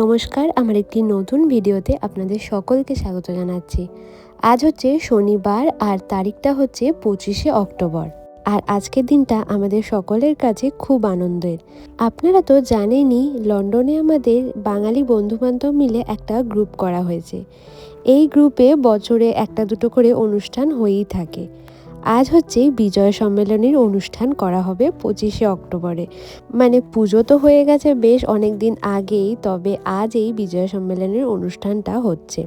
নমস্কার, আমার একটি নতুন ভিডিওতে আপনাদের সকলকে স্বাগত জানাচ্ছি। আজ হচ্ছে শনিবার আর তারিখটা হচ্ছে পঁচিশে অক্টোবর। আর আজকের দিনটা আমাদের সকলের কাছে খুব আনন্দের। আপনারা তো জানেনই, লন্ডনে আমাদের বাঙালি বন্ধুবান্ধব মিলে একটা গ্রুপ করা হয়েছে। এই গ্রুপে বছরে একটা দুটো করে অনুষ্ঠান হয়েই থাকে। আজ হচ্ছে বিজয় সম্মেলনের অনুষ্ঠান করা হবে পঁচিশে অক্টোবরে। মানে পুজো তো হয়ে গেছে বেশ অনেক দিন আগেই, তবে আজ এই বিজয় সম্মেলনের অনুষ্ঠানটা হচ্ছে।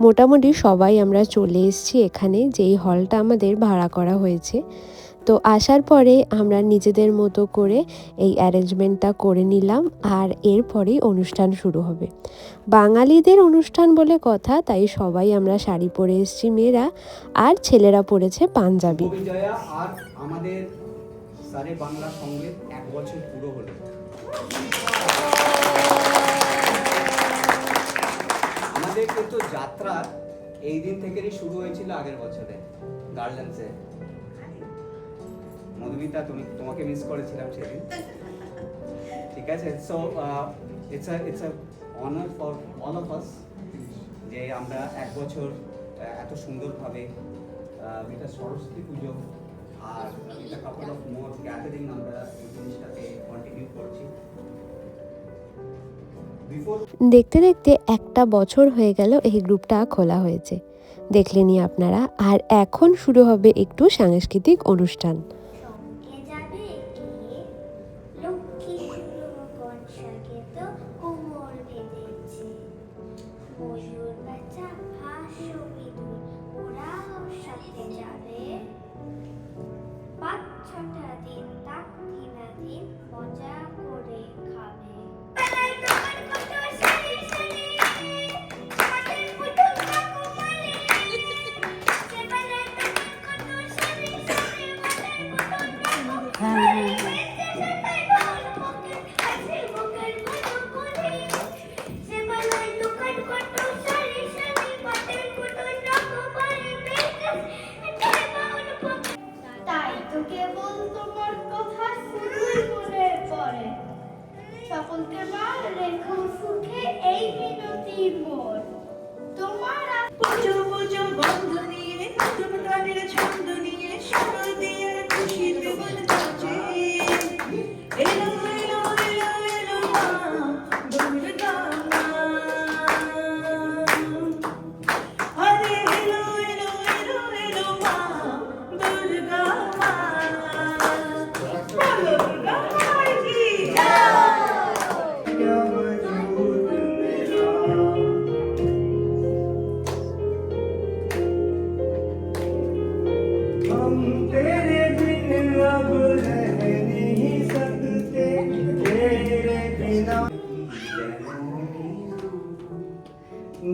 মোটামুটি সবাই আমরা চলে এসেছি এখানে, যেই হলটা আমাদের ভাড়া করা হয়েছে। তো আসার পরে আমরা নিজেদের মতো করে এই অ্যারেঞ্জমেন্টটা করে নিলাম আর এরপরেই অনুষ্ঠান শুরু হবে। বাঙালিদের অনুষ্ঠান বলে কথা, তাই সবাই আমরা শাড়ি পরে এসেছি, মেয়েরা আর ছেলেরা পরেছে পাঞ্জাবি। আমাদের আমাদের কিন্তু যাত্রা এই দিন থেকেই শুরু হয়েছিল আগের বছরে গার্ল্যান্ডসে মধুমিতা তুমি তোমাকে মিস করেছিলাম সেদিন। ঠিক আছে? So it's a it's a honour for all of us যে আমরা এক বছর এত সুন্দরভাবে আহ, এটা সরস্বতী পুজো আর এটা কাপল অফ মোর গ্যাদারিং আমরা এই জিনিসটাকে কন্টিনিউ করছি। দেখতে দেখতে একটা বছর হয়ে গেল এই গ্রুপটা খোলা হয়েছে। দেখলেনি আপনারা। আর এখন শুরু হবে একটু সাংস্কৃতিক অনুষ্ঠান।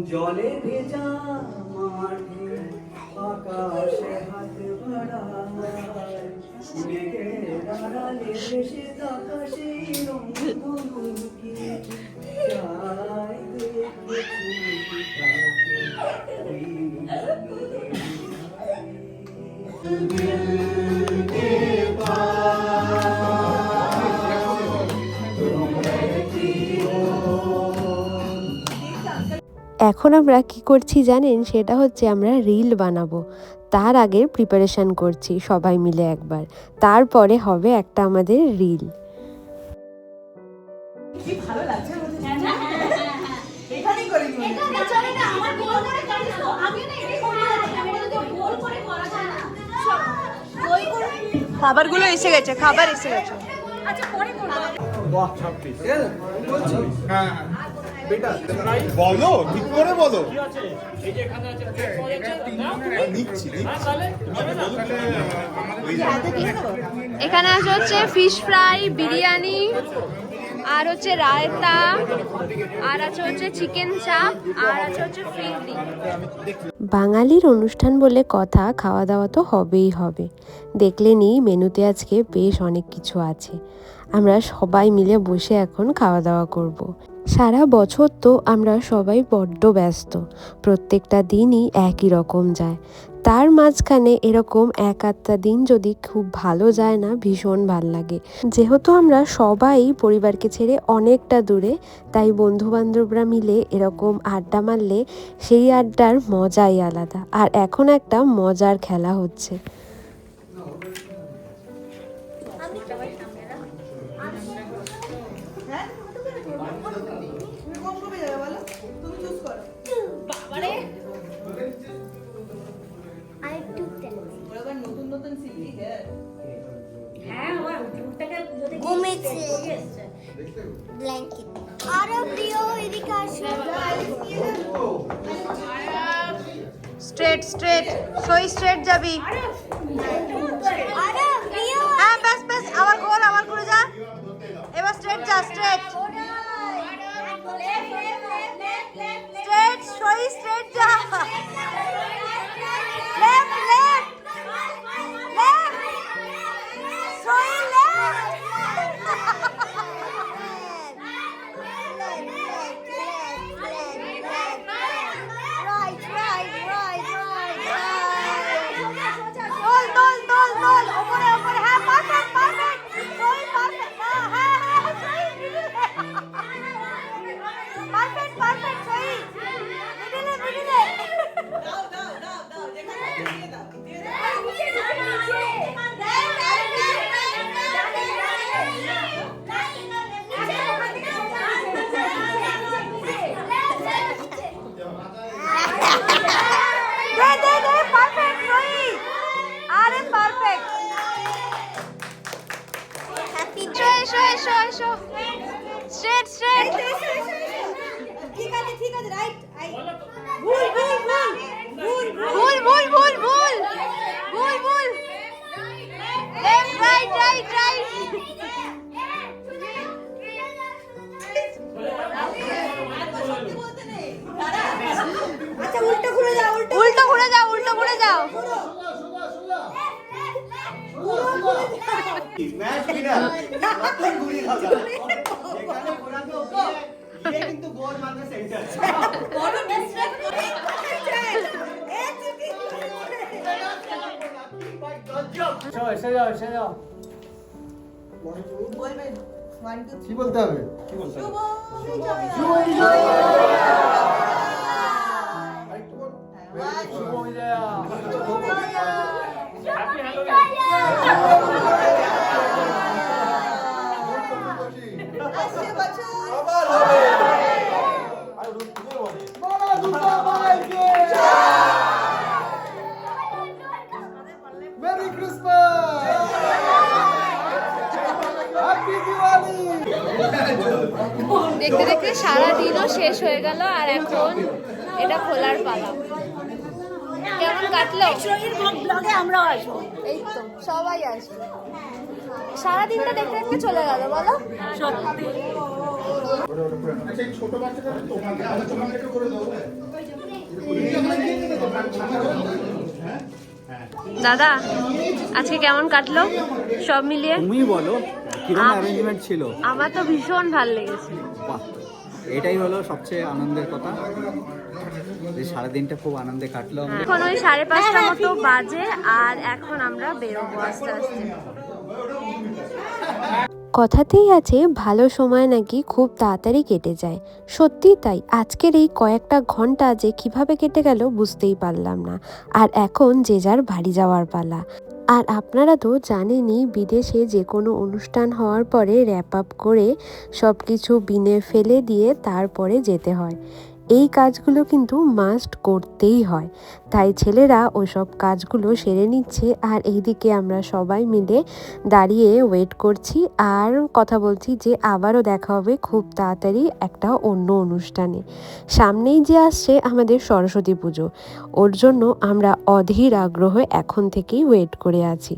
জলে ভেজা মাঠে আকাশে হাত বাড়ায় মেঘের আড়ালে ভেসে থাকা সেই এখন আমরা কি করছি জানেন? সেটা হচ্ছে আমরা রিল বানাবো। তার আগে প্রিপারেশন করছি সবাই মিলে একবার। তারপরে হবে একটা আমাদের রিল। ভালো লাগছে খাবারগুলো এসে গেছে খাবার এসে গেছে। বলো ঠিক করে বলো। এখানে আছে হচ্ছে ফিশ ফ্রাই বিরিয়ানি আর হচ্ছে রায়তা, আর আছে হচ্ছে চিকেন চাপ আর আছে হচ্ছে ফিরনি বাঙালির অনুষ্ঠান বলে কথা খাওয়া দাওয়া তো হবেই হবে। দেখলে দেখলেনি মেনুতে আজকে বেশ অনেক কিছু আছে। আমরা সবাই মিলে বসে এখন খাওয়া দাওয়া করব। সারা বছর তো আমরা সবাই বড্ড ব্যস্ত। প্রত্যেকটা দিনই একই রকম যায়। তার মাঝখানে এরকম এক আধটা দিন যদি খুব ভালো যায় না, ভীষণ ভালো লাগে। যেহেতু আমরা সবাই পরিবারকে ছেড়ে অনেকটা দূরে, তাই বন্ধুবান্ধবরা মিলে এরকম আড্ডা মারলে সেই আড্ডার মজাই আলাদা। আর এখন একটা মজার খেলা হচ্ছে। স্ট্রেট স্ট্রেট সই স্ট্রেট যাবি হ্যাঁ ব্যাস ব্যাস, আবার ঘোর আবার ঘুরে যা। এবার স্ট্রেট যা স্ট্রেট স্ট্রেট সই স্ট্রেট যা। এসো স্ট্রেট স্ট্রেট ঠিক আছে ঠিক আছে রাইট ভুল ভুল ভুল ভুল ভুল। ভুল ভুল ভুল ভুল। ভুল লেফট রাইট রাইট রাইট আচ্ছা উল্টো ঘুরে যাও উল্টো ঘুরে যাও উল্টো ঘুরে যাও। ম্যাচ উইনার রতন গুড়ি রাজা এখানে পুরানো ये কিন্তু গোল মানে সেন্টার বড় ডিস্ট্রাক্ট করে এ চুকি চলো এসে যাও এসে যাও বলবেন কি বলতে হবে কি বলতে হবে শুভ বিজয় শুভ বিজয় দেখতে দেখতে সারা দিনও শেষ হয়ে গেল আর এখন এটা খোলার পালা। কেমন কাটলো? ব্লগে আমরাও আসব। এই তো সবাই আসবে। সারা দিনটা দেখতে দেখতে চলে গেল বলো। আচ্ছা দেবো। দাদা আজকে কেমন কাটলো? সব মিলিয়ে? তুমি বলো। কীরকম অ্যারেঞ্জমেন্ট ছিল? আমার তো ভীষণ ভালো লেগেছে। বাহ এটাই হলো সবচেয়ে আনন্দের কথা। যে সারাদিনটা খুব আনন্দে কাটলো এখন ওই সাড়ে পাঁচটা মতো বাজে আর এখন আমরা বেরোবো আস্তে আস্তে। কথাতেই আছে ভালো সময় নাকি খুব তাড়াতাড়ি কেটে যায়। সত্যি তাই আজকের এই কয়েকটা ঘণ্টা যে কীভাবে কেটে গেল বুঝতেই পারলাম না। আর এখন যে যার বাড়ি যাওয়ার পালা। আর আপনারা তো জানেনই, বিদেশে যে কোনো অনুষ্ঠান হওয়ার পরে র্যাপ আপ করে সব কিছু বিনে ফেলে দিয়ে তারপরে যেতে হয়। এই কাজগুলো কিন্তু মাস্ট করতেই হয়। তাই ছেলেরা ওইসব কাজগুলো সেরে নিচ্ছে আর এইদিকে আমরা সবাই মিলে দাঁড়িয়ে ওয়েট করছি আর কথা বলছি যে আবারও দেখা হবে খুব তাড়াতাড়ি একটা অন্য অনুষ্ঠানে। সামনেই যে আসছে আমাদের সরস্বতী পুজো, ওর জন্য আমরা অধীর আগ্রহে এখন থেকেই ওয়েট করে আছি।